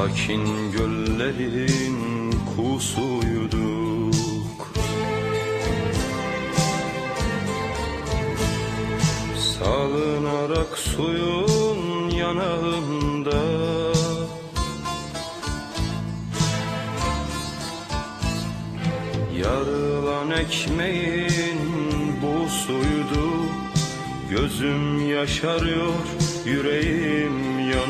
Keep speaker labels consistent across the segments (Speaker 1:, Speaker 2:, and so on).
Speaker 1: Sakin göllerin kusuyduk. Salınarak suyun yanağında. Yarılan ekmeğin bu suydu. Gözüm yaşarıyor, yüreğim yanıyor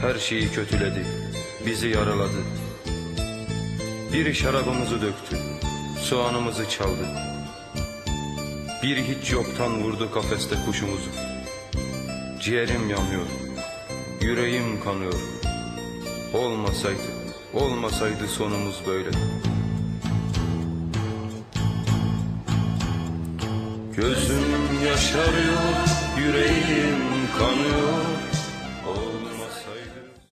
Speaker 1: Her şeyi kötüledi, bizi yaraladı. Biri şarabımızı döktü, soğanımızı çaldı. Biri hiç yoktan vurdu kafeste kuşumuzu. Ciğerim yanıyor, yüreğim kanıyor. Olmasaydı, olmasaydı sonumuz böyle. Gözüm yaşarıyor, yüreğim kanıyor